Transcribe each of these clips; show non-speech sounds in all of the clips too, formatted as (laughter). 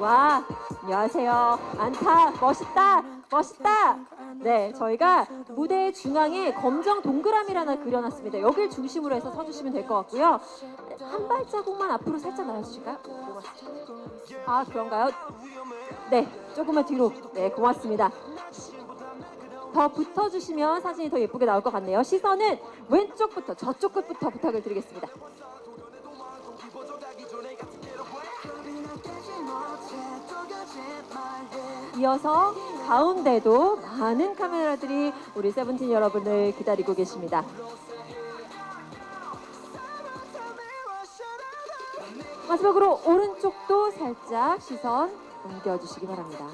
와, 안녕하세요. 안타, 멋있다, 멋있다. 네, 저희가 무대 중앙에 검정 동그라미를 하나 그려놨습니다. 여길 중심으로 해서 서주시면 될 것 같고요. 한 발자국만 앞으로 살짝 나와주실까요? 아, 그런가요? 네, 조금만 뒤로. 네, 고맙습니다. 더 붙어주시면 사진이 더 예쁘게 나올 것 같네요. 시선은 왼쪽부터 저쪽 끝부터 부탁을 드리겠습니다. 이어서 가운데도 많은 카메라들이 우리 세븐틴 여러분을 기다리고 계십니다. 마지막으로 오른쪽도 살짝 시선 옮겨주시기 바랍니다.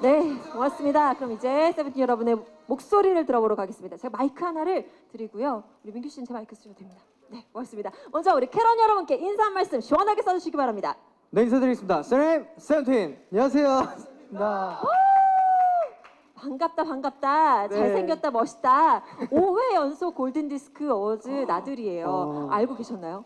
네, 고맙습니다. 그럼 이제 세븐틴 여러분의 목소리를 들어보러 가겠습니다. 제가 마이크 하나를 드리고요. 우리 민규 씨는 제 마이크 쓰셔도 됩니다. 네, 고맙습니다. 먼저 우리 캐런 여러분께 인사 한 말씀 시원하게 써주시기 바랍니다. 네 인사드리겠습니다. 세렘 세븐틴 안녕하세요. 나 반갑다 반갑다 네. 잘생겼다 멋있다 5회 연속 골든디스크 어워즈 나들이에요 어. 알고 계셨나요?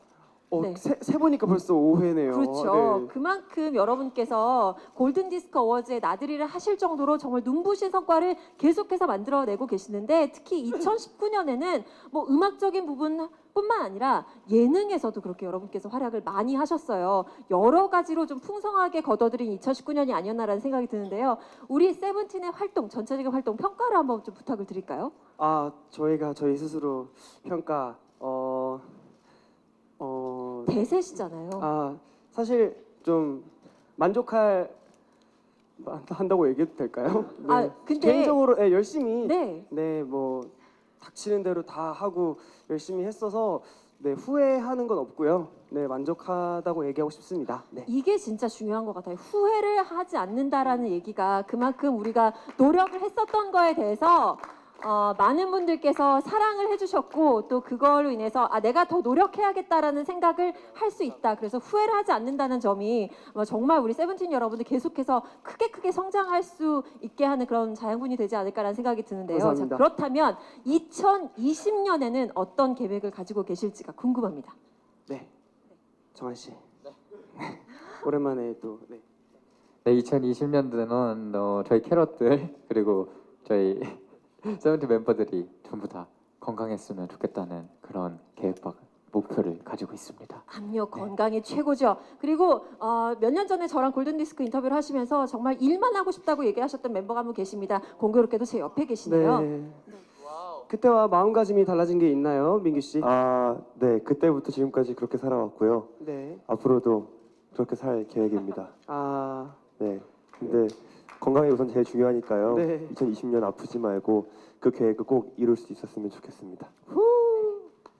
어, 네. 세, 세 보니까 벌써 5회네요. 그렇죠 그만큼 여러분께서 골든 디스크 어워즈의 나들이를 하실 정도로 정말 눈부신 성과를 계속해서 만들어내고 계시는데 특히 2019년에는 뭐 음악적인 부분 뿐만 아니라 예능에서도 그렇게 여러분께서 활약을 많이 하셨어요. 여러 가지로 좀 풍성하게 걷어들인 2019년이 아니었나라는 생각이 드는데요. 우리 세븐틴의 활동, 전체적인 활동 평가를 한번 좀 부탁을 드릴까요? 아 저희가 저희 스스로 평가 대세시잖아요. 아 사실 좀 만족할 한다고 얘기해도 될까요? 네. 아, 근데- 개인적으로 예, 열심히 네. 네, 뭐 닥치는 대로 다 하고 열심히 했어서 네, 후회하는 건 없고요. 네, 만족하다고 얘기하고 싶습니다. 네. 이게 진짜 중요한 것 같아요. 후회를 하지 않는다라는 얘기가 그만큼 우리가 노력을 했었던 거에 대해서 어, 많은 분들께서 사랑을 해주셨고 또 그걸로 인해서 아 내가 더 노력해야겠다라는 생각을 할 수 있다. 그래서 후회를 하지 않는다는 점이 아마 정말 우리 세븐틴 여러분들 계속해서 크게 크게 성장할 수 있게 하는 그런 자양분이 되지 않을까라는 생각이 드는데요. 자, 감사합니다. 그렇다면 2020년에는 어떤 계획을 가지고 계실지가 궁금합니다. 네. 정한 씨. (laughs) 오랜만에 또 네. 네, 2020년도는 어, 저희 캐럿들 그리고 저희 세븐틴 멤버들이 전부 다 건강했으면 좋겠다는 그런 계획과 목표를 가지고 있습니다. 압력 건강이 최고죠. 그리고 어, 몇 년 전에 저랑 골든디스크 인터뷰를 하시면서 정말 일만 하고 싶다고 얘기하셨던 멤버가 한 분 계십니다. 공교롭게도 제 옆에 계시네요. 네. 그때와 마음가짐이 달라진 게 있나요, 민규 씨? 아, 네. 그때부터 지금까지 그렇게 살아왔고요. 네. 앞으로도 그렇게 살 계획입니다. 아, 네. 근데 건강이 우선 제일 중요하니까요. 네. 2020년 아프지 말고 그 계획을 꼭 이룰 수 있었으면 좋겠습니다.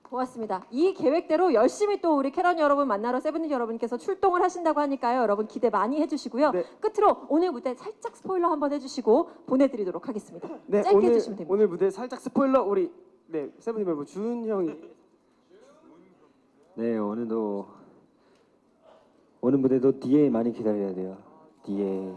고맙습니다. 이 계획대로 열심히 또 우리 캐런 여러분 만나러 세븐틴 여러분께서 출동을 하신다고 하니까요. 여러분 기대 많이 해주시고요. 네. 끝으로 오늘 무대 살짝 스포일러 한번 해주시고 보내드리도록 하겠습니다. 네. 짧게 오늘 해주시면 됩니다. 오늘 무대 살짝 스포일러 우리 네, 세븐틴 멤버 준 형이 네 오늘도 오늘 무대도 뒤에 많이 기다려야 돼요. 뒤에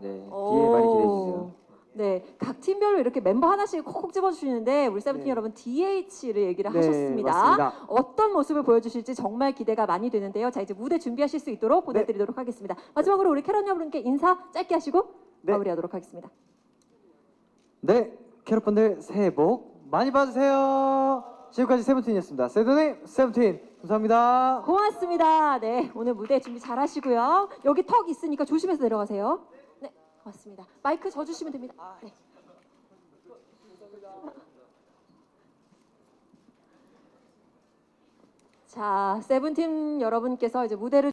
네 뒤에 많이 기대해 주세요. 네, 각 팀별로 이렇게 멤버 하나씩 콕콕 집어주시는데 우리 세븐틴 네. 여러분 DH를 얘기를 네, 하셨습니다. 맞습니다. 어떤 모습을 보여주실지 정말 기대가 많이 되는데요. 자 이제 무대 준비하실 수 있도록 보내드리도록 하겠습니다. 마지막으로 우리 캐런 여러분께 인사 짧게 하시고 네. 마무리하도록 하겠습니다. 네, 캐럿분들 새해 복 많이 받으세요. 지금까지 세븐틴이었습니다. 세븐틴, 세븐틴 감사합니다. 고맙습니다. 네, 오늘 무대 준비 잘 하시고요. 여기 턱 있으니까 조심해서 내려가세요. 네, 고맙습니다. 마이크 져주시면 됩니다. 네. (laughs) 자, 세븐틴 여러분께서 이제 무대를